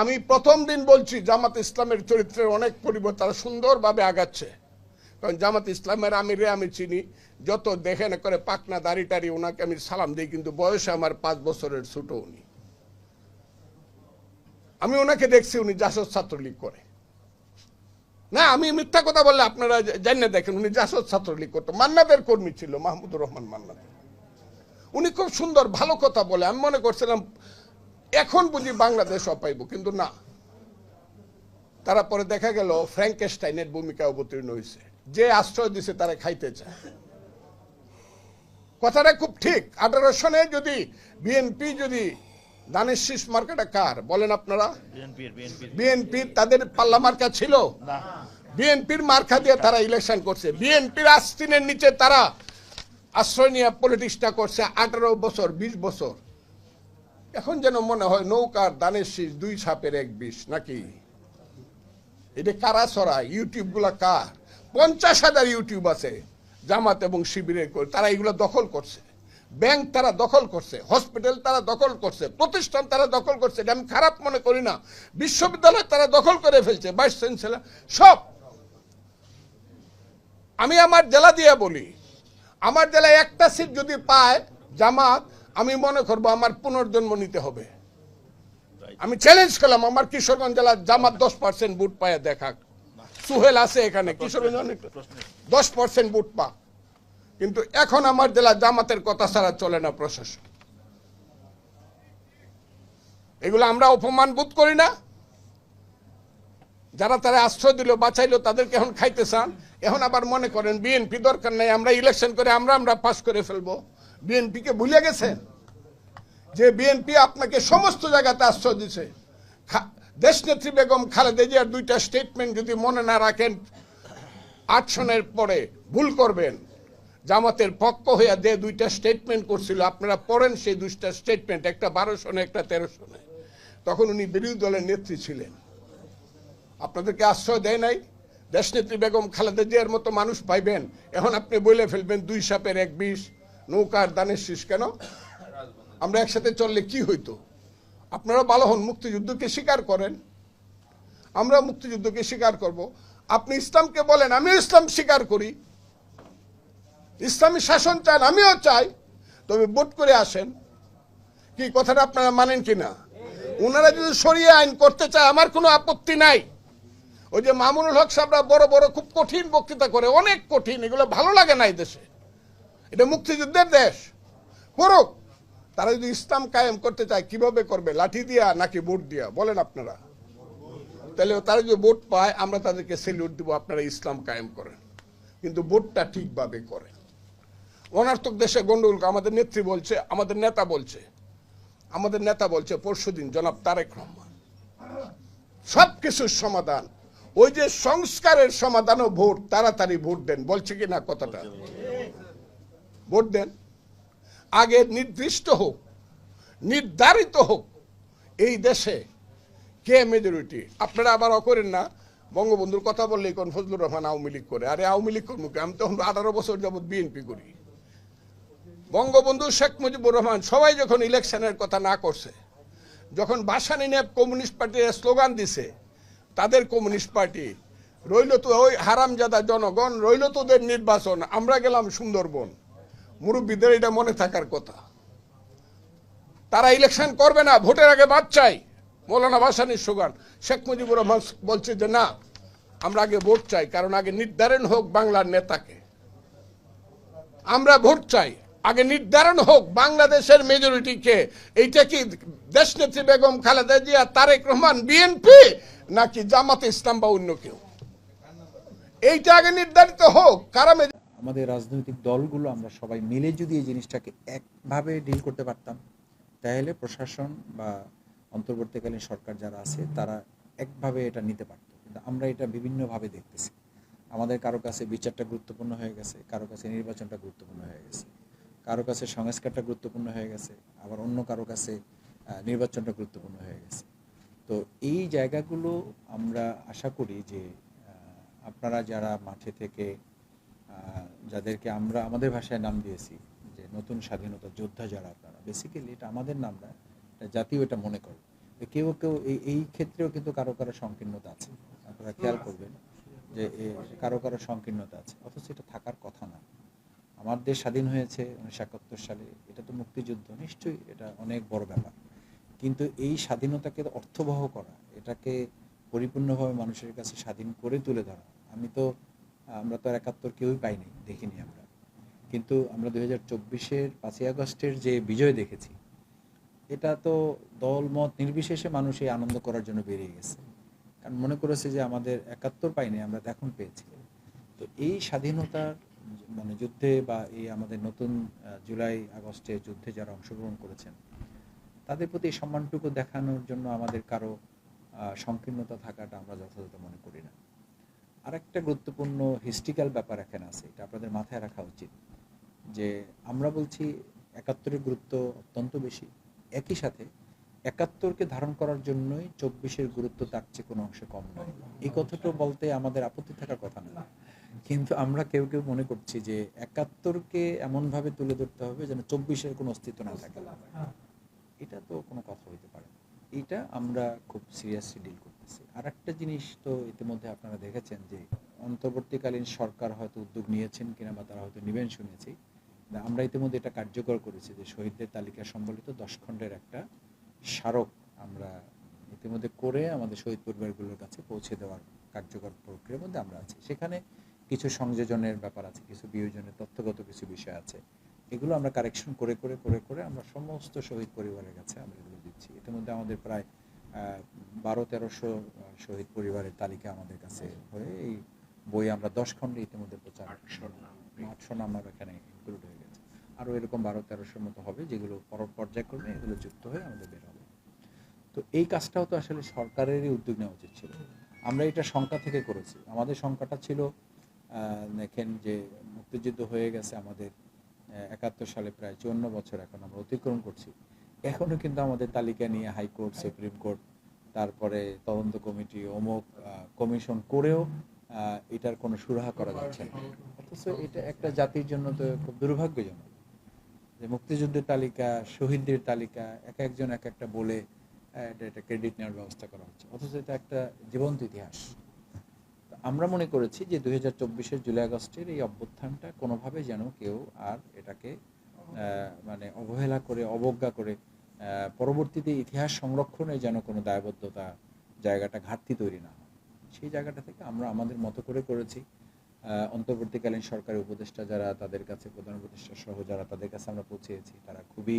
আমি প্রথম দিন বলছি, জামাত ইসলামের চরিত্রের অনেক পরিবর্তন, তারা সুন্দরভাবে আগাচ্ছে। কারণ জামাত ইসলামের আমিরে আমি চিনি, যত দেখে না করে পাকনা দাড়ি টাড়ি, ওনাকে আমি সালাম দিই, কিন্তু বয়সে আমার পাঁচ বছরের ছোট উনি। আমি ওনাকে দেখছি, উনি জাসদ ছাত্রলীগ করে। না, আমি মিথ্যা কথা বললে আপনারা জানিয়ে দেখেন, উনি জাসদ ছাত্রলীগ করতো। মান্নাদের কর্মী ছিল, মাহমুদুর রহমান মান্নাদের উনি খুব সুন্দর, ভালো কথা বলে। আমি মনে করছিলাম এখন বুঝি বাংলাদেশ অপাইব কিন্তু না। তারা পরে দেখা গেল ফ্র্যাঙ্কেস্টাইনের ভূমিকা অবতীর্ণ হয়েছে যে আশ্রয় দিছে তারা খাইতে চায়। কথাটা খুব ঠিক। আঠারো সনে যদি বিএনপি যদি দানের শীষ মার্কাটা কার? বলেন আপনারা। বিএনপির বিএনপি তাদের পাল্লা মার্কা ছিল? বিএনপির মার্কা দিয়ে তারা ইলেকশন করছে। বিএনপির আস্তিনের নিচে তারা আশ্রয় নিয়ে পলিটিক্সটা করছে আঠারো বছর বিশ বছর। এখন যেন মনে হয় নৌকার দানের শীষ দুই ছাপের এক বিষ, নাকি? এটা কারা ছড়া ইউটিউবগুলা কার? পঞ্চাশ হাজার ইউটিউব আছে, জামাত এবং শিবিরের করে তারা এগুলো দখল করছে। ব্যাংক তারা দখল করছে, হসপিটাল তারা দখল করছে, প্রতিষ্ঠান তারা দখল করছে, এটা আমি খারাপ মনে করি না। বিশ্ববিদ্যালয় তারা দখল করে ফেলছে ভাইস চ্যান্সেলর সব। আমি আমার জেলা দিয়ে বলি, আমার জেলায় একটা সিট যদি পায় জামাত আমি মনে করব আমার পুনর্জন্ম নিতে হবে। আমি চ্যালেঞ্জ করলাম আমার কিশোরগঞ্জ জেলার জামাত দশ পার্সেন্ট বুট পায় দেখা। সুহেল আছে এখানে কিশোরগঞ্জ অনেক দশ পার্সেন্ট বুট পা। কিন্তু এখন আমার জেলা জামাতের কথা ছাড়া চলে না প্রশাসন। এগুলো আমরা অপমান বোধ করি না। যারা তারা আশ্রয় দিল বাঁচাইলো তাদেরকে এখন খাইতে চান। এখন আবার মনে করেন বিএনপি দরকার নাই আমরা ইলেকশন করে আমরা আমরা পাস করে ফেলব। বিএনপিকে ভুলে গেছেন? যে বিএনপি আপনাকে সমস্ত জায়গাতে আশ্রয় দিছে। দেশনেত্রী বেগম খালেদা জিয়ার দুইটা স্টেটমেন্ট যদি মনে না রাখেন, আট সনের পরে ভুল করবেন। জামাতের পক্ষ হইয়া যে দুইটা স্টেটমেন্ট করছিল, আপনারা পড়েন সেই দুইটা স্টেটমেন্ট একটা বারো সনে, একটা তেরো সনে। তখন উনি বিরোধী দলের নেত্রী ছিলেন। আপনাদেরকে আশ্রয় দেয় নাই? দেশনেত্রী বেগম খালেদা জিয়ার মতো মানুষ পাইবেন? এখন আপনি বলে ফেলবেন দুই সাপের এক বিষ। নৌকার দানের শীষ কেন? আমরা একসাথে চললে কি হইতো? আপনারা ভালো হন, মুক্তিযুদ্ধকে স্বীকার করেন। আমরা মুক্তিযুদ্ধকে স্বীকার করব। আপনি ইসলামকে বলেন, আমিও ইসলাম স্বীকার করি। ইসলামী শাসন চান, আমিও চাই। তবে ভোট করে আসেন। কি, কথাটা আপনারা মানেন কিনা? ওনারা যদি সরিয়ে আইন করতে চায়, আমার কোনো আপত্তি নাই। ওই যে মামুনুল হক সাহেবরা বড় বড় খুব কঠিন বক্তৃতা করে, অনেক কঠিন, এগুলো ভালো লাগে না এই দেশে। এটা মুক্তিযুদ্ধের দেশ। করুক তারা যদি ইসলাম কায়েম করতে চায়, কীভাবে করবে? লাঠি দিয়া নাকি ভোট দিয়া? বলেন আপনারা। তাহলে তারা যদি ভোট পায়, আমরা তাদেরকে সেলিউট দিব, আপনারা ইসলাম কায়েম করেন। কিন্তু ভোটটা ঠিকভাবে করেন অনার্থক দেশে গন্ডগোল, আমাদের নেত্রী বলছে, আমাদের নেতা বলছে, আমাদের নেতা বলছে পরশুদিন জনাব তারেক রহমান। সব কিছুর সমাধান। ওই যে সংস্কারের সমাধানও ভোট, তাড়াতাড়ি ভোট দেন, বলছে কি না কথাটা? ভোট দেন। আগে নির্দিষ্ট হোক, নির্ধারিত হোক, এই দেশে কে মেজরিটি আপনারা আবার অকরেন না, বঙ্গবন্ধুর কথা বললেই কোন ফজলুর রহমান আওয়ামী লীগ করে। আরে আওয়ামী লীগ কি? আমি তখন আঠারো বছর যাবৎ বিএনপি করি। বঙ্গবন্ধু শেখ মুজিবুর রহমান সবাই যখন ইলেকশনের কথা না করছে, যখন বাসানি নিয়ে কমিউনিস্ট পার্টির স্লোগান দিছে, তাদের কমিউনিস্ট পার্টি, রইল তো ওই হারামজাদা জনগণ, রইল তোদের নির্বাচন, আমরা গেলাম সুন্দরবন। মুরব্বীদের এটা মনে থাকার কথা। তারা ইলেকশন করবে না, ভোটের আগে বাদ চাই। মৌলানা বাসানির স্লোগান শেখ মুজিবুর রহমান বলছে যে, না, আমরা আগে ভোট চাই, কারণ আগে নির্ধারণ হোক বাংলার নেতাকে। আমরা ভোট চাই, আগে নির্ধারণ হোক বাংলাদেশের মেজরিটি কে এইটা কি দেশনেত্রী বেগম খালেদা জিয়া, তারেক রহমান বিএনপি নাকি জামাতে ইসলাম বা অন্য কেউ? এইটা আগে নির্ধারিত হোক, কারা আমাদের রাজনৈতিক দলগুলো, আমরা সবাই মিলে যদি এই জিনিসটাকে একভাবে ডিল করতে পারতাম, তাহলে প্রশাসন বা অন্তর্বর্তীকালীন সরকার যারা আছে, তারা একভাবে এটা নিতে পারত। কিন্তু আমরা এটা বিভিন্নভাবে দেখতেছি। আমাদের কারও কাছে বিচারটা গুরুত্বপূর্ণ হয়ে গেছে, কারও কাছে নির্বাচনটা গুরুত্বপূর্ণ হয়ে গেছে। কারও কাছে সংস্কারটা গুরুত্বপূর্ণ হয়ে গেছে, আবার অন্য কারও কাছে নির্বাচনটা গুরুত্বপূর্ণ হয়ে গেছে। তো এই জায়গাগুলো আমরা আশা করি যে আপনারা যারা মাঠে থেকে যাদেরকে আমরা আমাদের ভাষায় নাম দিয়েছি, যে নতুন স্বাধীনতা যোদ্ধা যারা আপনারা বেসিক্যালি এটা আমাদের নাম না, এটা জাতীয় এটা মনে করে। কেউ কেউ এই এই ক্ষেত্রেও কিন্তু কারও কারও সংকীর্ণতা আছে। আপনারা খেয়াল করবেন যে কারও কারও সংকীর্ণতা আছে, অথচ এটা থাকার কথা না। আমার দেশ স্বাধীন হয়েছে উনিশশো একাত্তর সালে, এটা তো মুক্তিযুদ্ধ, নিশ্চয়ই এটা অনেক বড় ব্যাপার। কিন্তু এই স্বাধীনতাকে অর্থবহ করা, এটাকে পরিপূর্ণভাবে মানুষের কাছে স্বাধীন করে তুলে ধরা, আমি তো আমরা তো আর একাত্তর কেউই পাইনি দেখিনি আমরা। কিন্তু আমরা দুই হাজার চব্বিশের পাঁচই আগস্টের যে বিজয় দেখেছি, এটা তো দল মত নির্বিশেষে মানুষ এই আনন্দ করার জন্য বেরিয়ে গেছে। কারণ মনে করেছে যে আমাদের একাত্তর পাইনি আমরা তো এখন পেয়েছি। তো এই স্বাধীনতার মানে যুদ্ধে বা এই আমাদের নতুন জুলাই আগস্টে যুদ্ধে যারা অংশগ্রহণ করেছেন, তাদের প্রতি সম্মানটুকু দেখানোর জন্য আমাদের কারও সংকীর্ণতা থাকাটা আমরা যথাযথ মনে করি না। আরেকটা গুরুত্বপূর্ণ হিস্ট্রিক্যাল ব্যাপার এখানে আছে, এটা আপনাদের মাথায় রাখা উচিত। যে আমরা বলছি একাত্তরের গুরুত্ব অত্যন্ত বেশি। একই সাথে একাত্তরকে ধারণ করার জন্যই চব্বিশের গুরুত্ব তার চেয়ে কোনো অংশে কম নয়। এই কথাটা বলতে আমাদের আপত্তি থাকার কথা না। কিন্তু আমরা কেউ কেউ মনে করছি যে একাত্তরকে এমনভাবে তুলে ধরতে হবে যেন চব্বিশের কোনো অস্তিত্ব না থাকে। এটা তো কোনো কথা হইতে পারে না। এটা আমরা খুব সিরিয়াসলি ডিল করতেছি। আর একটা জিনিস তো ইতিমধ্যে আপনারা দেখেছেন যে, অন্তর্বর্তীকালীন সরকার হয়তো উদ্যোগ নিয়েছেন কিনা বা তারা হয়তো নিবেন শুনেছি। আমরা ইতিমধ্যে এটা কার্যকর করেছি যে, শহীদদের তালিকা সম্বলিত দশ খণ্ডের একটা স্মারক আমরা ইতিমধ্যে করে আমাদের শহীদ পরিবারগুলোর কাছে পৌঁছে দেওয়ার কার্যকর প্রক্রিয়ার মধ্যে আমরা আছি। সেখানে কিছু সংযোজনের ব্যাপার আছে, কিছু বিয়োজনের তথ্যগত কিছু বিষয় আছে। এগুলো আমরা কারেকশন করে করে করে করে আমরা সমস্ত শহীদ পরিবারের কাছে আমরা দিচ্ছি। ইতিমধ্যে আমাদের প্রায় বারো তেরোশো শহীদ পরিবারের তালিকা আমাদের কাছে হয়ে এই বই আমরা দশ খণ্ডে ইতিমধ্যে প্রচার আটশো নাম্বার এখানে ইনক্লুড হয়ে গেছে। আরও এরকম বারো তেরোশোর মতো হবে যেগুলো পর পর্যায়ক্রমে এগুলো যুক্ত হয়ে আমাদের বের হবে। তো এই কাজটাও তো আসলে সরকারেরই উদ্যোগ নেওয়া উচিত ছিল। আমরা এটা শঙ্কা থেকে করেছি। আমাদের শঙ্কাটা ছিল আহ, দেখেন যে মুক্তিযুদ্ধ হয়ে গেছে আমাদের একাত্তর সালে প্রায় চুয়ান্ন বছর এখন আমরা অতিক্রম করছি। এখনও কিন্তু আমাদের তালিকা নিয়ে হাইকোর্ট সুপ্রিম কোর্ট তারপরে তদন্ত কমিটি, অমুক কমিশন করেও এটার কোনো সুরাহা করা যাচ্ছে অথচ এটা একটা জাতির জন্য তো খুব দুর্ভাগ্যজনক যে মুক্তিযুদ্ধের তালিকা, শহীদদের তালিকা, এক একজন এক একটা বলে এটা ক্রেডিট নেওয়ার ব্যবস্থা করা হচ্ছে। অথচ এটা একটা জীবন্ত ইতিহাস। আমরা মনে করেছি যে দুই হাজার চব্বিশের জুলাই আগস্টের এই অভ্যুত্থানটা কোনোভাবে যেন কেউ আর এটাকে মানে অবহেলা করে, অবজ্ঞা করে পরবর্তীতে ইতিহাস সংরক্ষণে যেন কোনো দায়বদ্ধতা জায়গাটা ঘাটতি তৈরি না হয়। সেই জায়গাটা থেকে আমরা আমাদের মতো করে করেছি। অন্তর্বর্তীকালীন সরকারি উপদেষ্টা যারা, তাদের কাছে প্রধান উপদেষ্টা সহ যারা, তাদের কাছে আমরা পৌঁছেছি। তারা খুবই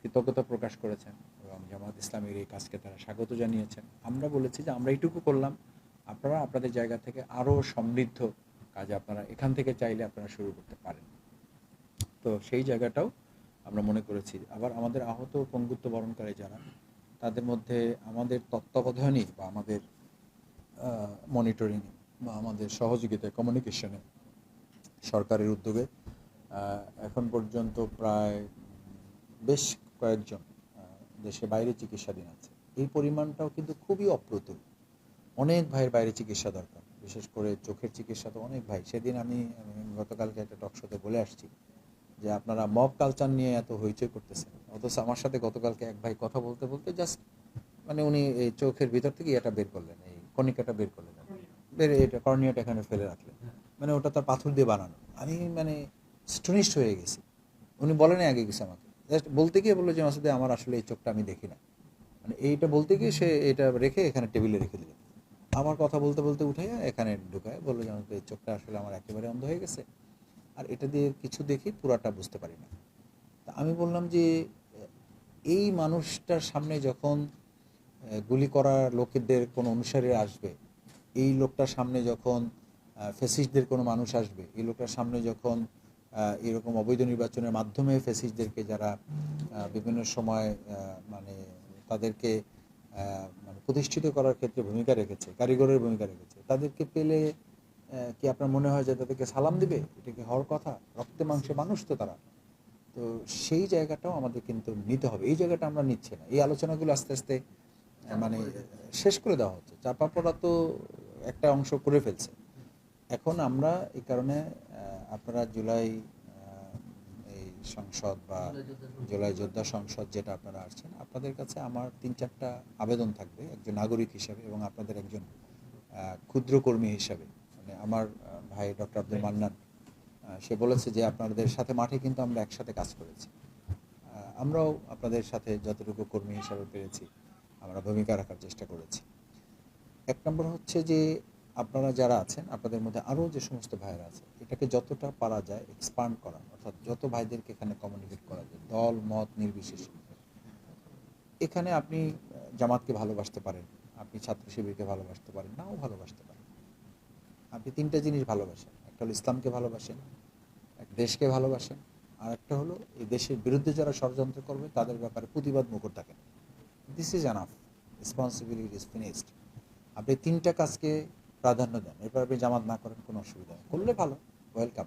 কৃতজ্ঞতা প্রকাশ করেছেন এবং জামাত ইসলামের এই কাজকে তারা স্বাগত জানিয়েছেন। আমরা বলেছি যে আমরা এইটুকু করলাম। আপনারা আপনাদের জায়গা থেকে আরও সমৃদ্ধ কাজ আপনারা এখান থেকে চাইলে আপনারা শুরু করতে পারেন। তো সেই জায়গাটাও আমরা মনে করেছি। আবার আমাদের আহত পঙ্গুত্ব বরণকারী যারা, তাদের মধ্যে আমাদের তত্ত্বাবধানে বা আমাদের মনিটরিং বা আমাদের সহযোগিতায় কমিউনিকেশনে সরকারের উদ্যোগে এখন পর্যন্ত প্রায় বেশ কয়েকজন দেশে বাইরে চিকিৎসাধীন আছে। এই পরিমাণটাও কিন্তু খুবই অপ্রতুল। অনেক ভাইয়ের বাইরে চিকিৎসা দরকার। বিশেষ করে চোখের চিকিৎসা তো অনেক ভাই। সেদিন আমি গতকালকে একটা টক শোতে বলে আসছি। যে আপনারা মব কালচার নিয়ে এত হইচই করতেছেন। অথচ আমার সাথে গতকালকে এক ভাই কথা বলতে বলতে জাস্ট মানে উনি এই চোখের ভিতর থেকে এটা বের করলেন, এই কণিকাটা বের করলেন বের এটা কর্নিয়াটা এখানে ফেলে রাখলেন। মানে ওটা তার পাথর দিয়ে বানানো। আমি মানে স্টনিস্ট হয়ে গেছি। উনি বলেন আগে গেছে আমাকে। জাস্ট বলতে গিয়ে বলল যে, মাসুদে, আমার আসলে এই চোখটা আমি দেখি না। মানে এইটা বলতে গিয়ে সে এটা রেখে এখানে টেবিলে রেখে দিল আমার কথা বলতে বলতে উঠে এখানে ঢুকায় বলল যে এই চোখটা আসলে আমার একেবারে অন্ধ হয়ে গেছে। আর এটা দিয়ে কিছু দেখি পুরাটা বুঝতে পারি না। তা আমি বললাম যে, এই মানুষটার সামনে যখন গুলি করা লোকেদের কোনো অনুসারী আসবে, এই লোকটার সামনে যখন ফেসিস্টদের কোনো মানুষ আসবে, এই লোকটার সামনে যখন এরকম অবৈধ নির্বাচনের মাধ্যমে ফেসিস্টদেরকে যারা বিভিন্ন সময় মানে তাদেরকে মানে প্রতিষ্ঠিত করার ক্ষেত্রে ভূমিকা রেখেছে, কারিগরের ভূমিকা রেখেছে, তাদেরকে পেলে কি আপনার মনে হয় যে তাদেরকে সালাম দিবে? এটা কি হওয়ার কথা? রক্তে মাংসে মানুষ তো তারা। তো সেই জায়গাটাও আমাদের কিন্তু নিতে হবে। এই জায়গাটা আমরা নিচ্ছি না। এই আলোচনাগুলো আস্তে আস্তে মানে শেষ করে দেওয়া হচ্ছে। চাপা পড়া তো একটা অংশ করে ফেলছে। এখন আমরা এই কারণে আপনারা জুলাই এই সংসদ বা জুলাই যোদ্ধা সংসদ যেটা আপনারা আসছেন, আপনাদের কাছে আমার তিন চারটা আবেদন থাকবে। একজন নাগরিক হিসাবে এবং আপনাদের একজন ক্ষুদ্র কর্মী হিসাবে। মানে আমার ভাই ডক্টর আব্দুল মান্নান সে বলেছে যে আপনাদের সাথে মাঠে কিন্তু আমরা একসাথে কাজ করেছি। আমরাও আপনাদের সাথে যতটুকু কর্মী হিসাবে পেরেছি আমরা ভূমিকা রাখার চেষ্টা করেছি। এক নম্বর হচ্ছে যে আপনারা যারা আছেন আপনাদের মধ্যে আরও যে সমস্ত ভাইয়েরা আছে এটাকে যতটা পারা যায় এক্সপান্ড করা অর্থাৎ যত ভাইদেরকে এখানে কমিউনিকেট করা যায় দল মত নির্বিশেষে। এখানে আপনি জামাতকে ভালোবাসতে পারেন আপনি ছাত্র শিবিরকে ভালোবাসতে পারেন নাও ভালোবাসতে পারেন। আপনি তিনটা জিনিস ভালোবাসেন একটা হলো ইসলামকে ভালোবাসেন এক দেশকে ভালোবাসেন আর একটা হলো এই দেশের বিরুদ্ধে যারা ষড়যন্ত্র করবে তাদের ব্যাপারে প্রতিবাদ মুখর থাকেন this is enough responsibility is finished আপনি তিনটা কাজকে প্রাধান্য দেন এরপর আপনি জামাত না করেন কোনো অসুবিধা নেই করলে ভালো ওয়েলকাম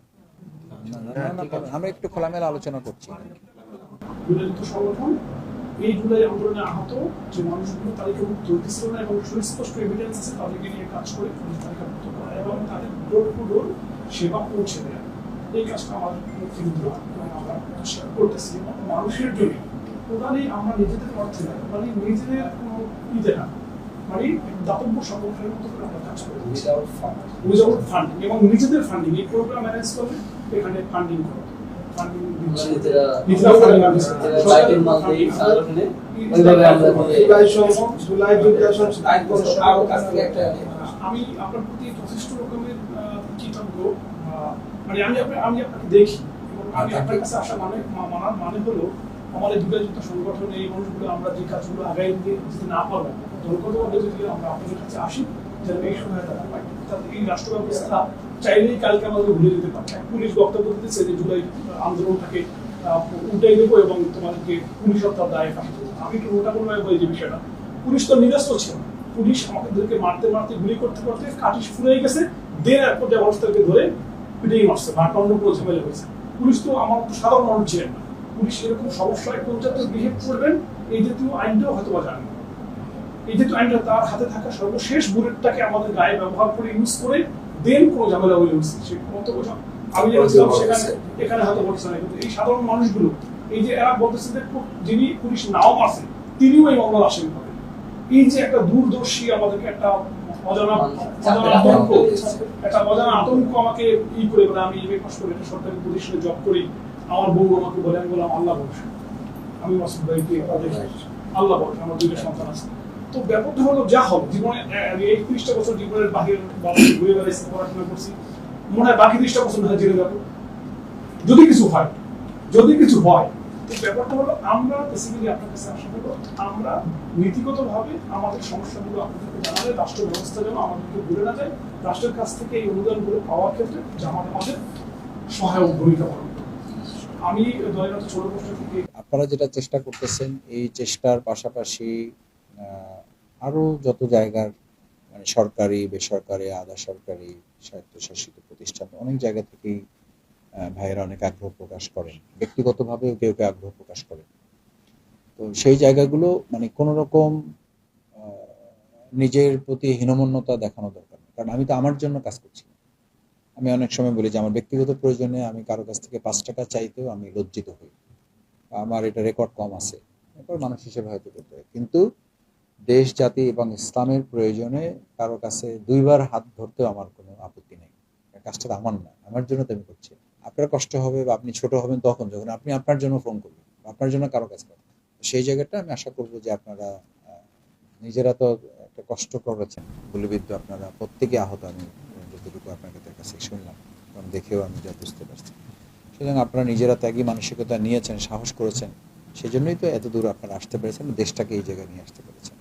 আমরা একটু খোলামেলা আলোচনা করছি এই জুলাই আন্দোলনে আহত যে মানুষগুলো তালিকাভুক্ত হয়েছিল না এবং সুস্পষ্ট এভিডেন্স আছে তাদেরকে নিয়ে কাজ করে পুলিশ তালিকাভুক্ত করা এবং তাদের ডোর টু ডোর সেবা পৌঁছে দেওয়া এই কাজটা আমাদের মুক্তিযুদ্ধ আমরা শেয়ার করতেছি এবং মানুষের জন্য টোটালি আমরা নিজেদের অর্থে না মানে নিজেদের কোনো ইতে না মানে দাতব্য সংগঠনের মতো করে আমরা কাজ করি। উইদাউট ফান্ড উইদাউট ফান্ডিং এবং নিজেদের ফান্ডিং এই প্রোগ্রাম ম্যানেজ করে এখানে ফান্ডিং করে। নিজেরা বাইকের মাল দিয়ে আর ওখানে ওইভাবে আমরা করে জুলাই সহ জুলাই যোদ্ধা সংসদ আইন করে কারও কাছ থেকে একটা আমি আপনার প্রতি যথেষ্ট রকমের কৃতজ্ঞ। মানে আমি আমি আপনাকে দেখি। এবং আমি আপনার কাছে আসা মানে মানার মানে হলো আমাদের দুটা যুক্ত সংগঠন এই মানুষগুলো আমরা যে কাজগুলো আগাই দিতে না পারব দলগতভাবে যদি আমরা আপনাদের কাছে আসি যেন এই সহায়তা পাই এই রাষ্ট্র ব্যবস্থা চাইলেই কালকে আমাদের ভুলে যেতে পারে। পুলিশ বক্তব্য দিতেছে যে জুলাই আন্দোলনটাকে উল্টাই দেবো এবং তোমাদেরকে পুলিশ হত্যার দায় আমি একটু ওটা কোনো বলি যে বিষয়টা। পুলিশ তো নিরস্ত ছিল। পুলিশ আমাদেরকে মারতে মারতে, গুলি করতে করতে কাটিস ফুরে গেছে, দেন এক পর্যায়ে অবস্থাকে ধরে পিটিয়ে মারছে ভারকাণ্ড পুরো ঝামেলা হয়েছে। পুলিশ তো আমার সাধারণ মানুষ ছিলেন না। পুলিশ এরকম সমস্যায় পর্যাপ্ত বিহেভ করবেন, এই জাতীয় আইনটাও হয়তো বা জানেন এই জাতীয় আইনটা তার হাতে থাকা সর্বশেষ বুলেটটাকে আমাদের গায়ে ব্যবহার করে ইউজ করে দেন কোনো ঝামেলা উঠছে সে আমি যেটা সেখানে এখানে হয়তো বলছে না কিন্তু এই সাধারণ মানুষগুলো এই যে এরা বলতেছে যে যিনি পুলিশ নাও আছে তিনিও এই মামলার আসামি হবেন এই যে একটা দূরদর্শী আমাদেরকে একটা অজানা অজানা আতঙ্ক একটা অজানা আতঙ্ক আমাকে ই করে বলে আমি এমএ পাস করে একটা সরকারি প্রতিষ্ঠানে জব করি। আমার বউ আমাকে বলে আমি বললাম আল্লাহ ভরসা। আমি মাসুদ ভাইকে আল্লাহ ভরসা আমার দুইটা সন্তান আছে। তো ব্যাপারটা হলো যা হবে, জীবনে এই ত্রিশটা বছর জীবনের বাহির ঘুরে বেড়াইছি, পড়াশোনা করছি, মনে হয় বাকি ত্রিশটা বছর না জেনে যাব যদি কিছু হয়, যদি কিছু হয়, তো ব্যাপারটা হলো আমরা বেসিক্যালি আপনার কাছে আসা হলো, আমরা নীতিগত ভাবে আমাদের সমস্যাগুলো আপনাদেরকে জানালে রাষ্ট্র ব্যবস্থা যেন আমাদেরকে ভুলে না যায়, রাষ্ট্রের কাছ থেকে এই অনুদানগুলো পাওয়ার ক্ষেত্রে জামাত আমাদের সহায়ক ভূমিকা পালন। আমি মতো ছোট প্রশ্ন থেকে আপনারা যেটা চেষ্টা করতেছেন, এই চেষ্টার পাশাপাশি আহ, আরও যত জায়গার মানে সরকারি বেসরকারি আধা সরকারি স্বায়ত্তশাসিত প্রতিষ্ঠান অনেক জায়গা থেকেই ভাইয়েরা অনেক আগ্রহ প্রকাশ করেন। ব্যক্তিগতভাবেও কেউ কেউ আগ্রহ প্রকাশ করেন। তো সেই জায়গাগুলো মানে কোনো রকম নিজের প্রতি হীনমন্যতা দেখানো দরকার কারণ আমি তো আমার জন্য কাজ করছি। আমি অনেক সময় বলি যে আমার ব্যক্তিগত প্রয়োজনে আমি কারও কাছ থেকে পাঁচ টাকা চাইতেও আমি লজ্জিত হই। আমার এটা রেকর্ড কম আছে। মানুষ হিসেবে হয়তো করতে হয় কিন্তু দেশ, জাতি এবং ইসলামের প্রয়োজনে কারও কাছে দুইবার হাত ধরতেও আমার কোনো আপত্তি নেই। কাজটা আমার না, আমার জন্য তো আমি করছি। আপনার কষ্ট হবে বা আপনি ছোট হবেন তখন, যখন আপনি আপনার জন্য ফোন করবেন আপনার জন্য কারও কাছে সেই জায়গাটা আমি আশা করব যে আপনারা নিজেরা তো একটা কষ্ট করেছেন। গুলিবিদ্ধ আপনারা প্রত্যেকে আহত আমি যতটুকু আপনাদের কাছে শুনলাম এবং দেখেও আমি যা বুঝতে পারছি। সুতরাং আপনারা নিজেরা ত্যাগী মানসিকতা নিয়েছেন, সাহস করেছেন, সেজন্যই তো এত দূর আপনারা আসতে পেরেছেন, দেশটাকে এই জায়গায় নিয়ে আসতে পেরেছেন।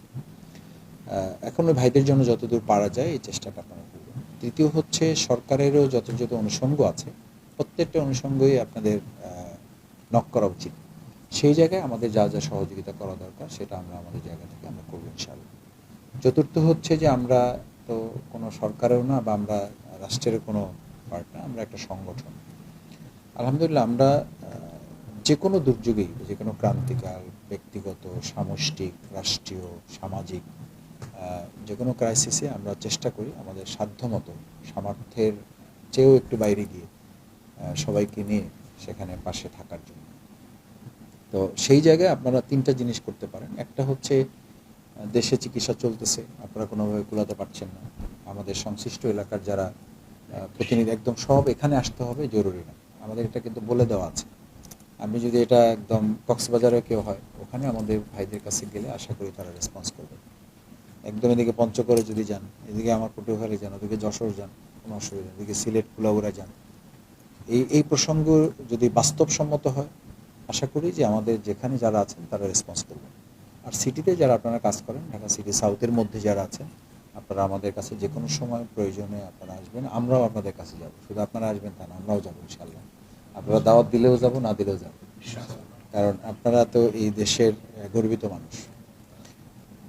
আহ, এখন ওই ভাইদের জন্য যতদূর পারা যায় এই চেষ্টাটা আপনারা করবেন। তৃতীয় হচ্ছে সরকারেরও যত অনুষঙ্গ আছে প্রত্যেকটা অনুষঙ্গই আপনাদের নক করা উচিত। সেই জায়গায় আমাদের যা যা সহযোগিতা করা দরকার সেটা আমরা আমাদের জায়গা থেকে আমরা করব ইনশাআল্লাহ। চতুর্থ হচ্ছে যে আমরা তো কোনো সরকারেও না বা আমরা রাষ্ট্রের কোনো পার্ট না আমরা একটা সংগঠন। আলহামদুলিল্লাহ আমরা যে কোনো দুর্যোগেই যে কোনো ক্রান্তিকাল ব্যক্তিগত সামষ্টিক রাষ্ট্রীয় সামাজিক যে কোনো ক্রাইসিসে আমরা চেষ্টা করি আমাদের সাধ্যমতো, সামর্থ্যের চেয়েও একটু বাইরে গিয়ে সবাইকে নিয়ে সেখানে পাশে থাকার জন্য। তো সেই জায়গায় আপনারা তিনটা জিনিস করতে পারেন। একটা হচ্ছে দেশে চিকিৎসা চলতেছে, আপনারা কোনোভাবে কুলাতে পারছেন না। আমাদের সংশ্লিষ্ট এলাকার যারা প্রতিনিধি, একদম সব এখানে আসতে হবে, জরুরি না। আমাদের এটা কিন্তু বলে দেওয়া আছে। আপনি যদি এটা একদম কক্সবাজারে কেউ হয়, ওখানে আমাদের ভাইদের কাছে গেলে আশা করি তারা রেসপন্স করবে। একদম এদিকে পঞ্চগড়ে যদি যান, এদিকে আমার পটুয়াখালী যান, ওদিকে যশোর যান, কোনো অসুবিধা এদিকে সিলেট কুলাউড়া যান। এই এই প্রসঙ্গ যদি বাস্তবসম্মত হয়, আশা করি যে আমাদের যেখানে যারা আছেন তারা রেসপন্স করবে আর সিটিতে যারা আপনারা কাজ করেন, ঢাকা সিটি সাউথের মধ্যে যারা আছেন, আপনারা আমাদের কাছে যে কোনো সময় প্রয়োজনে আপনারা আসবেন, আমরাও আপনাদের কাছে যাব। শুধু আপনারা আসবেন তা না, আমরাও যাব ইনশাল্লাহ আপনারা দাওয়াত দিলেও যাব, না দিলেও যাব। কারণ আপনারা তো এই দেশের গর্বিত মানুষ।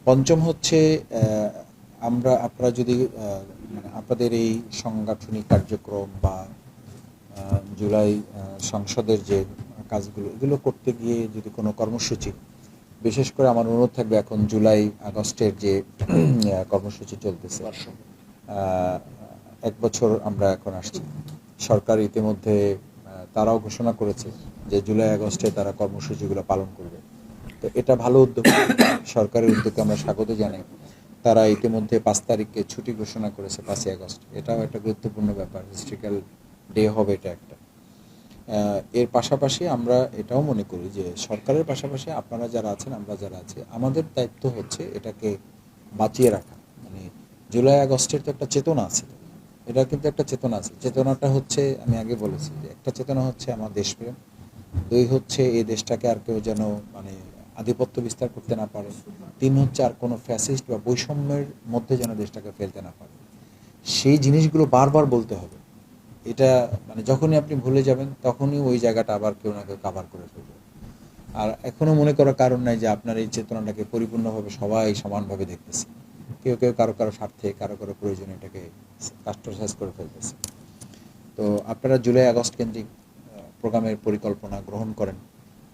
পঞ্চম হচ্ছে আমরা, আপনারা যদি মানে আপনাদের এই সাংগঠনিক কার্যক্রম বা জুলাই সংসদের যে কাজগুলো, এগুলো করতে গিয়ে যদি কোনো কর্মসূচি, বিশেষ করে আমার অনুরোধ থাকবে এখন জুলাই, আগস্টের যে কর্মসূচি চলতেছে এক বছর আমরা এখন আসছি। সরকার ইতিমধ্যে তারাও ঘোষণা করেছে যে জুলাই, আগস্টে তারা কর্মসূচিগুলো পালন করবে। তো এটা ভালো উদ্যোগ। সরকারের উদ্যোগকে আমরা স্বাগত জানাই। তারা ইতিমধ্যে পাঁচ তারিখে ছুটি ঘোষণা করেছে, পাঁচই আগস্ট। এটাও একটা গুরুত্বপূর্ণ ব্যাপার হিস্ট্রিক্যাল ডে হবে এটা একটা। এর পাশাপাশি আমরা এটাও মনে করি যে সরকারের পাশাপাশি আপনারা যারা আছেন, আমরা যারা আছি, আমাদের দায়িত্ব হচ্ছে এটাকে বাঁচিয়ে রাখা। মানে জুলাই আগস্টের তো একটা চেতনা আছে। এটা কিন্তু একটা চেতনা আছে। চেতনাটা হচ্ছে, আমি আগে বলেছি যে একটা চেতনা হচ্ছে আমার দেশপ্রেম। দুই হচ্ছে এই দেশটাকে আর কেউ যেন মানে আধিপত্য বিস্তার করতে না পারে। তিন হচ্ছে আর কোনো ফ্যাসিস্ট বা বৈষম্যের মধ্যে যেন দেশটাকে ফেলতে না পারে। সেই জিনিসগুলো বারবার বলতে হবে। এটা মানে যখনই আপনি ভুলে যাবেন, তখনই ওই জায়গাটা আবার কেউ না কেউ কাভার করে ফেলবে। আর এখনও মনে করার কারণ নাই যে আপনার এই চেতনাটাকে পরিপূর্ণভাবে সবাই সমানভাবে দেখতেছে। কেউ কেউ কারও কারও স্বার্থে, কারও কারও প্রয়োজনে এটাকে কাস্টমাইজ করে ফেলতেছে। তো আপনারা জুলাই আগস্ট কেন্দ্রিক প্রোগ্রামের পরিকল্পনা গ্রহণ করেন।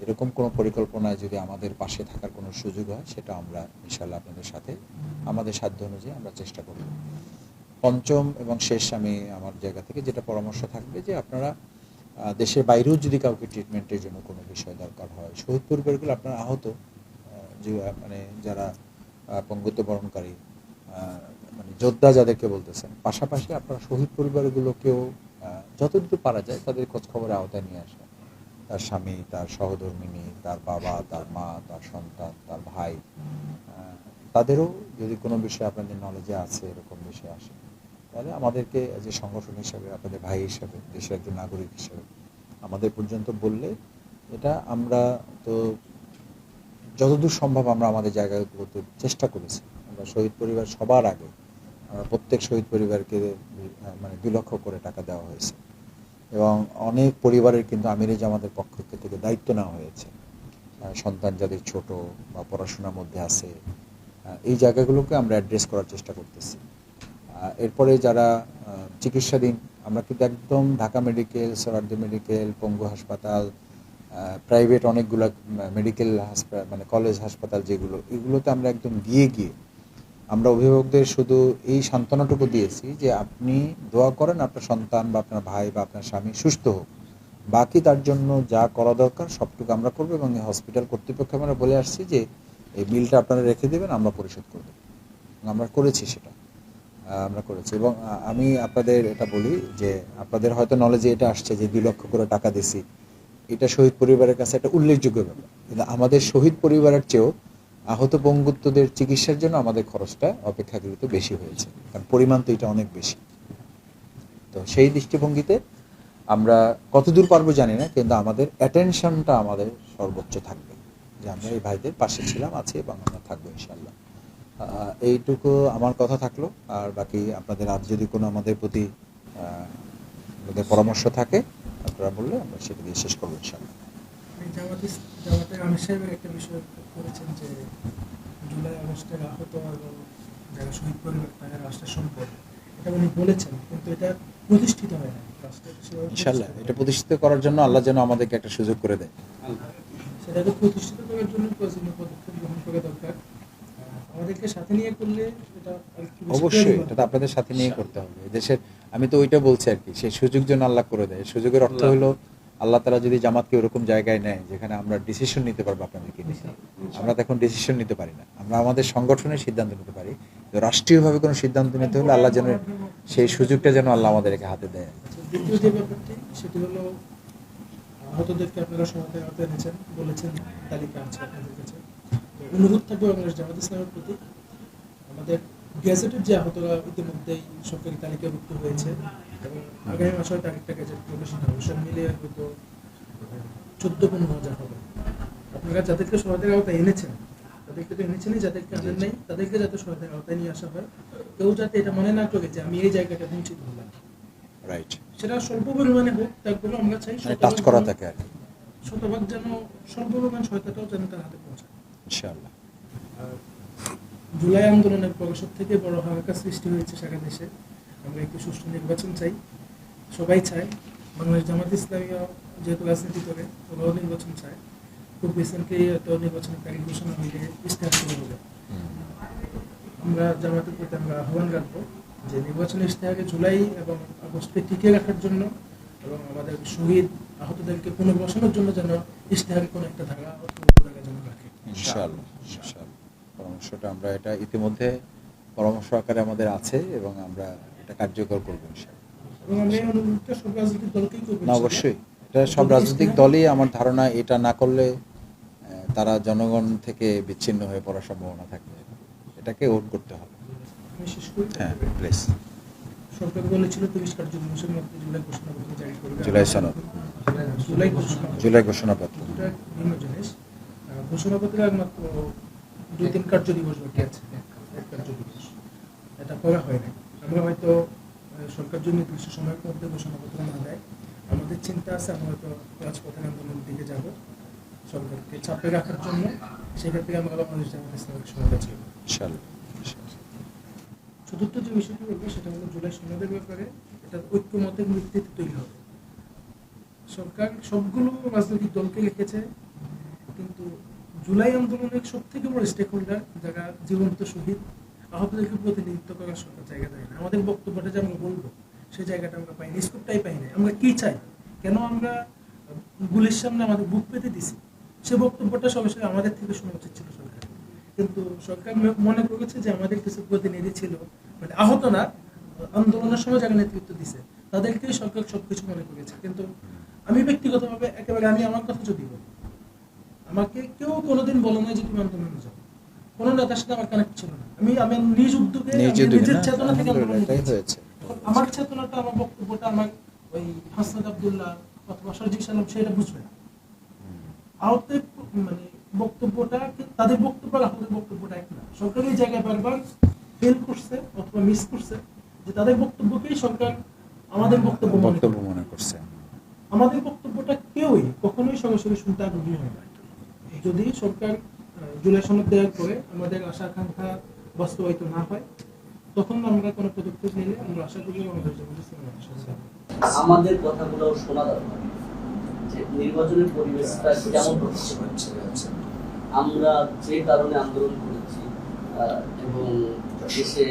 এরকম কোনো পরিকল্পনায় যদি আমাদের পাশে থাকার কোনো সুযোগ হয়, সেটা আমরা ইনশাল্লাহ আপনাদের সাথে, আমাদের সাধ্য অনুযায়ী আমরা চেষ্টা করব। পঞ্চম এবং শেষ আমি আমার জায়গা থেকে যেটা পরামর্শ থাকবে যে আপনারা দেশের বাইরেও যদি কাউকে ট্রিটমেন্টের জন্য কোনো বিষয় দরকার হয়, শহীদ পরিবারগুলো আপনারা আহত যে মানে যারা পঙ্গুত্ব বরণকারী মানে যোদ্ধা যাদেরকে বলতেছেন, পাশাপাশি আপনারা শহীদ পরিবারগুলোকেও যতদূর পারা যায় তাদের খোঁজ খবরের আওতায় নিয়ে আসা তার স্বামী, তার সহধর্মিনী, তার বাবা, তার মা, তার সন্তান, তার ভাই তাদেরও যদি কোনো বিষয়ে আপনাদের নলেজে আছে, এরকম বিষয় আসে, তাহলে আমাদেরকে যে সংগঠন হিসাবে, আপনাদের ভাই হিসাবে, দেশের একজন নাগরিক হিসাবে, আমাদের পর্যন্ত বললে এটা আমরা তো যতদূর সম্ভব আমরা আমাদের জায়গায় করতে চেষ্টা করেছি। আমরা শহীদ পরিবার সবার আগে, আমরা প্রত্যেক শহীদ পরিবারকে মানে দুই লক্ষ করে টাকা দেওয়া হয়েছে। এবং অনেক পরিবারের কিন্তু আমিরে জামাতের পক্ষ থেকে দায়িত্ব নেওয়া হয়েছে। সন্তান যাদের ছোট বা পড়াশোনার মধ্যে আছে এই জায়গাগুলোকে আমরা অ্যাড্রেস করার চেষ্টা করতেছি। এরপরে যারা চিকিৎসাধীন, আমরা কিন্তু একদম ঢাকা মেডিকেল, সরার্দি মেডিকেল, পঙ্গু হাসপাতাল প্রাইভেট অনেকগুলো মেডিকেল হাসপাতাল মানে কলেজ হাসপাতাল যেগুলো, এগুলোতে আমরা একদম গিয়ে গিয়ে আমরা অভিভাবকদের শুধু এই সান্ত্বনাটুকু দিয়েছি যে আপনি দোয়া করেন আপনার সন্তান বা আপনার ভাই বা আপনার স্বামী সুস্থ হোক। বাকি তার জন্য যা করা দরকার সবটুকু আমরা করব এবং এই হসপিটাল কর্তৃপক্ষ আমরা বলে আসছি যে এই বিলটা আপনারা রেখে দেবেন, আমরা পরিশোধ করব আমরা করেছি সেটা। আমরা করেছি। এবং আমি আপনাদের এটা বলি যে আপনাদের হয়তো নলেজে এটা আসছে যে দুই লক্ষ করে টাকা দিছি। এটা শহীদ পরিবারের কাছে একটা উল্লেখযোগ্য ব্যাপার। কিন্তু আমাদের শহীদ পরিবারের চেয়েও আহত পঙ্গুত্বদের চিকিৎসার জন্য আমাদের খরচটা অপেক্ষাকৃত বেশি হয়েছে, কারণ পরিমাণ তো এটা অনেক বেশি। তো সেই দৃষ্টিভঙ্গিতে আমরা কতদূর পারব জানি না, কিন্তু আমাদের অ্যাটেনশনটা আমাদের সর্বোচ্চ থাকবে। যে আমরা এই ভাইদের পাশে ছিলাম, আছি এবং আমরা থাকব ইনশাল্লাহ এইটুকু আমার কথা থাকল, আর বাকি আপনাদের আর যদি কোনো আমাদের প্রতি আমাদের পরামর্শ থাকে, আপনারা বললে আমরা সেটা দিয়ে শেষ করব ইনশাল্লাহ জামাতে জামাতের আমির সাহেবের একটা বিষয় করেছেন যে জুলাই আগস্টের আহত এবং যারা শহীদ পরিবার তাদের রাষ্ট্রের সম্পদ। এটা উনি বলেছেন কিন্তু এটা প্রতিষ্ঠিত হয় না ইনশাল্লাহ এটা প্রতিষ্ঠিত করার জন্য আল্লাহ যেন আমাদেরকে একটা সুযোগ করে দেয়। সেটাকে প্রতিষ্ঠিত করার জন্য প্রয়োজনীয় পদক্ষেপ গ্রহণ করা দরকার। আমাদেরকে সাথে নিয়ে করলে এটা আর কি বেশি অবশ্যই এটা তো আপনাদের সাথে নিয়ে করতে হবে। দেশের আমি তো ওইটা বলছি আর কি সেই সুযোগ যেন আল্লাহ করে দেয়। সুযোগের অর্থ হলো আল্লাহ তালা যদি জামাতকে ওরকম জায়গায় নেয় যেখানে আমরা ডিসিশন নিতে পারব আপনাদেরকে আমরা তো এখন ডিসিশন নিতে পারি না। আমরা আমাদের সংগঠনের সিদ্ধান্ত নিতে পারি। তো রাষ্ট্রীয়ভাবে কোনো সিদ্ধান্ত নিতে হলে আল্লাহ যেন সেই সুযোগটা যেন আল্লাহ আমাদেরকে হাতে দেয়। দ্বিতীয় যে ব্যাপারটি সেটি হলো আহতদেরকে আপনারা সমাধান আওতায় এনেছেন বলেছেন তালিকা আছে আপনাদের কাছে। অনুরোধ থাকবে বাংলাদেশ জামাত ইসলামের প্রতি। আমাদের গ্যাজেটের যে আহতরা ইতিমধ্যেই সরকারি তালিকাভুক্ত হয়েছে এবং আগামী মাসের তারিখটা গ্যাজেট প্রকাশিত হবে সব মিলিয়ে হয়তো চোদ্দ পনেরো হাজার হবে। আপনারা যাদেরকে সহায়তার আওতায় এনেছেন তাদেরকে তো এনেছেনই যাদেরকে আনেন নাই তাদেরকে যাতে সহায়তার আওতায় নিয়ে আসা হয় কেউ যাতে এটা মনে না করে যে আমি এই জায়গাটা বঞ্চিত হলাম রাইট সেটা স্বল্প পরিমাণে হোক তারপরে আমরা চাই মানে টাচ শতভাগ করা যেন- থাকে আর কি। শতভাগ যেন স্বল্প পরিমাণ সহায়তাটাও যেন তার হাতে পৌঁছায়। ইনশাআল্লাহ। আর জুলাই আন্দোলনের পর সব থেকে বড় হাহাকার সৃষ্টি হয়েছে সারা দেশে। আমরা একটু সুষ্ঠু নির্বাচন চাই। সবাই চায়। বাংলাদেশ জামাত ইসলামীয় যেহেতু রাজনীতি করে, ওরাও নির্বাচন চায়। খুব রিসেন্টলি তো নির্বাচনের তারিখ ঘোষণা হইলে ইস্তেহার শুরু হবে। আমরা জামাতের প্রতি আমরা আহ্বান রাখব যে নির্বাচনী ইশতেহারে জুলাই এবং আগস্টে টিকে রাখার জন্য এবং আমাদের শহীদ আহতদেরকে পুনর্বাসনের জন্য যেন ইশতেহারে কোনো একটা ধারা যেন রাখে। পরামর্শটা আমরা এটা ইতিমধ্যে পরামর্শ আকারে আমাদের আছে এবং আমরা এটা কার্যকর করব না অবশ্যই। এটা সব রাজনৈতিক দলই আমার ধারণা এটা না করলে তারা জনগণ থেকে বিচ্ছিন্ন হয়ে পড়ার সম্ভাবনা থাকবে। এটাকে ওট করতে হবে। হ্যাঁ প্লিজ জুলাই ঘোষণাপত্র সনদ। জুলাই দুই তিন কার্য দিবস বাকি আছে এক কার্য দিবস। এটা করা হয় না আমরা হয়তো সরকার যদি নির্দিষ্ট সময়ের মধ্যে ঘোষণাপত্র না দেয়। আমাদের চিন্তা আছে আমরা হয়তো রাজপথের আন্দোলনের দিকে যাব সরকারকে চাপে রাখার জন্য। সেক্ষেত্রে আমরা বাংলাদেশ জামাত ইসলামের ইনশাআল্লাহ ইনশাআল্লাহ। চতুর্থ যে বিষয়টি বলব সেটা হলো জুলাই সনদের ব্যাপারে। এটা ঐক্যমতের ভিত্তিতে তৈরি হবে। সরকার সবগুলো রাজনৈতিক দলকে লিখেছে কিন্তু জুলাই আন্দোলনের সব থেকে বড় স্টেক হোল্ডার যারা জীবন্ত শহীদ, আহতদেরকে প্রতিনিধিত্ব করার সরকার জায়গা দেয় না। আমাদের বক্তব্যটা যে আমরা বলব, সেই জায়গাটা আমরা পাইনি স্কোপটাই পাই না আমরা কি চাই? কেন আমরা গুলির সামনে আমাদের বুক পেতে দিছি? সে বক্তব্যটা সরাসরি আমাদের থেকে শোনা উচিত ছিল সরকার কিন্তু সরকার মনে করেছে যে আমাদের কিছু প্রতিনিধি ছিল মানে আহত না, আন্দোলনের সময় যারা নেতৃত্ব দিছে, তাদেরকেই সরকার সবকিছু মনে করেছে। কিন্তু আমি ব্যক্তিগতভাবে একেবারে, আমি আমার কথা যদি বলি আমাকে কেউ কোনোদিন বলে না যে তুমি আন্দোলনে যাও। কোনো নেতার সাথে আমার কানেক্ট ছিল না। আমি আমি নিজ উদ্যোগে নিজের চেতনা থেকে আন্দোলন। হয়েছে। আমার চেতনাটা আমার বক্তব্যটা আমার ওই হাসনাদ আবদুল্লাহ অথবা সজিব সালাম সেটা বুঝবে না। আহতের মানে বক্তব্যটা তাদের বক্তব্য আর আমাদের বক্তব্যটা এক না। সরকার এই জায়গায় বারবার ফেল করছে অথবা মিস করছে যে তাদের বক্তব্যকেই সরকার আমাদের বক্তব্য মনে বক্তব্য মনে করছে। আমাদের বক্তব্যটা কেউই কখনোই সঙ্গে সঙ্গে শুনতে আগ্রহী হয় না। যদি সরকার জুলাই সনদ দেওয়ার পরে আমাদের আশা আকাঙ্ক্ষা বাস্তবায়িত না হয়, তখন আমরা কোনো পদক্ষেপ নিলে আমরা আশা করি আমাদের আমাদের কথাগুলো শোনা দরকার। যে নির্বাচনের পরিবেশটা কেমন আমরা যে কারণে আন্দোলন করেছি এবং দেশে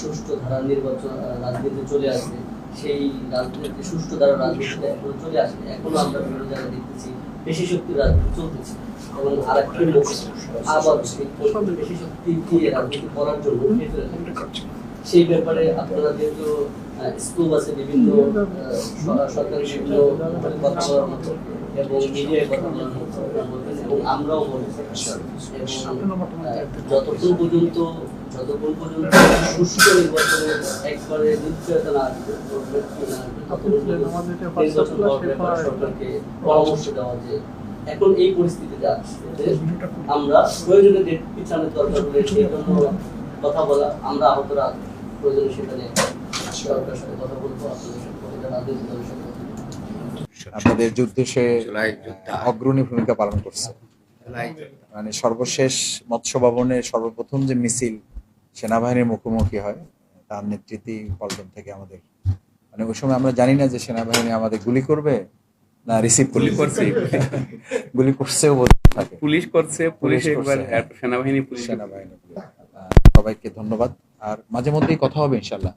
সুষ্ঠু ধারা নির্বাচন রাজনীতি চলে আসে সেই রাজনীতি, সুষ্ঠু ধারা রাজনীতিটা এখনও চলে আসে এখনও আমরা বিভিন্ন জায়গায় দেখতেছি বেশি রাজনীতি চলতেছে। এবং আরেকটি লোক আবার বেশি শক্তি দিয়ে রাজনীতি করার জন্য সেই ব্যাপারে আপনারা যেহেতু স্কুল আছে বিভিন্ন সরকারি বিভিন্ন কথা বলার মতো এবং মিডিয়ায় কথা বলার মতো এবং আমরাও আহ, যতক্ষণ পর্যন্ত যতক্ষণ পর্যন্ত নির্বাচনে একবারে নিশ্চয়তা না আসবে, সরকারকে পরামর্শ দেওয়া যে এখন এই পরিস্থিতিতে যে আমরা প্রয়োজনে ডেট পিছানোর দরকার হলে সেই জন্য কথা বলা আমরা আহতরা প্রয়োজনে সেখানে সরকারের সাথে কথা বলব আপনাদের সাথে প্রতিটা রাজনৈতিক দলের সাথে আপনাদের যুদ্ধে সে অগ্রণী ভূমিকা পালন করছে। মানে সর্বশেষ মৎস্য ভবনের সর্বপ্রথম যে মিছিল সেনাবাহিনীর মুখোমুখি হয় তার নেতৃত্বে পল্টন থেকে আমাদের। মানে ওই সময় আমরা জানি না যে সেনাবাহিনী আমাদের গুলি করবে না রিসিভ গুলি করছে। গুলি করছেও বলতে থাকে। পুলিশ করছে পুলিশ একবার হ্যাঁ। সেনাবাহিনী পুলিশ। সেনাবাহিনী সবাইকে ধন্যবাদ। আর মাঝে মধ্যেই কথা হবে ইনশাল্লাহ